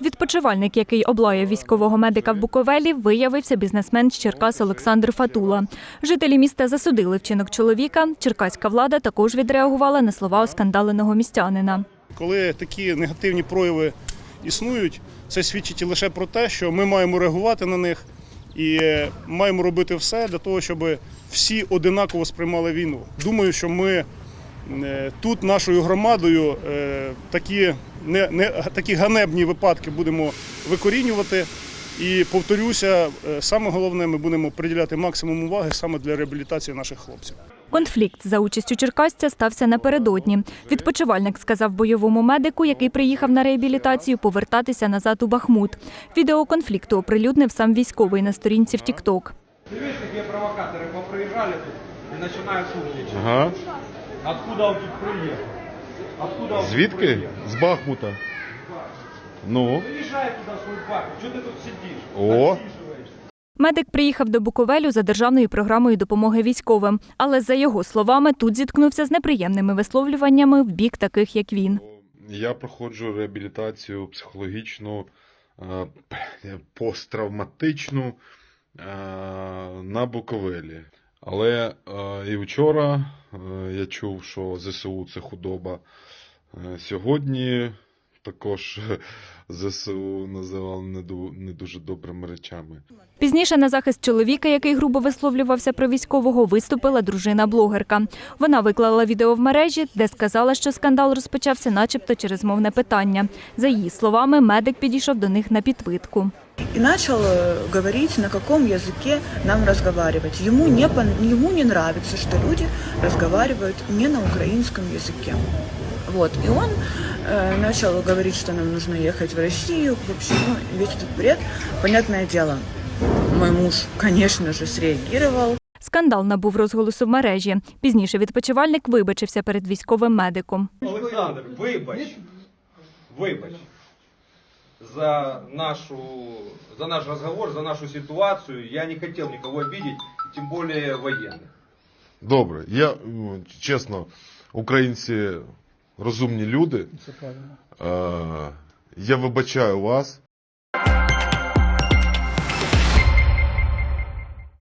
Відпочивальник, який облаяв військового медика в Буковелі, виявився бізнесмен з Черкас Олександр Фатула. Жителі міста засудили вчинок чоловіка. Черкаська влада також відреагувала на слова оскандаленого містянина. Коли такі негативні прояви існують, це свідчить лише про те, що ми маємо реагувати на них і маємо робити все для того, щоб всі одинаково сприймали війну. Думаю, що ми тут нашою громадою е, такі, не, не, такі ганебні випадки будемо викорінювати. І повторюся, е, саме головне, ми будемо приділяти максимум уваги саме для реабілітації наших хлопців. Конфлікт за участю черкасця стався напередодні. Відпочивальник сказав бойовому медику, який приїхав на реабілітацію, повертатися назад у Бахмут. Відео конфлікту оприлюднив сам військовий на сторінці в Тікток. Ты видишь, какие провокаторы поприезжали тут и начинают умничать. Ага. Откуда он тут приехал? Откуда он Звідки? приехал? З Бахмута. Ну. Приезжай туда свой бак. Что ты тут сидишь? О. Отсиживаешься. Медик приїхав до Буковелю за державною програмою допомоги військовим, але за його словами тут зіткнувся з неприємними висловлюваннями в бік таких, як він. Я проходжу реабілітацію психологічну, е, посттравматичну е, на Буковелі. Але е, і вчора я чув, що ЗСУ це худоба. Е, Сьогодні також ЗСУ називали не ду- не дуже добрими речами. Пізніше на захист чоловіка, який грубо висловлювався про військового, виступила дружина-блогерка. Вона виклала відео в мережі, де сказала, що скандал розпочався начебто через мовне питання. За її словами, медик підійшов до них на підпитку. и начал э, говорить, на каком языке нам разговаривать. Ему не, пон- ему не нравится, что люди разговаривают не на украинском языке. Вот. И он э, начал говорить, что нам нужно ехать в Россию. В общем, ну, весь этот бред. Понятное дело, мой муж, конечно же, среагировал. Скандал набув розголосу в мережі. Пізніше відпочивальник вибачився перед військовим медиком. Олександр, вибач. Вибач. За нашу, за наш разговор, за нашу ситуацию. Я не хотел никого обидеть, тем более военных. Добре, я ну, чесно, українці розумні люди. це Е, Я вибачаю вас.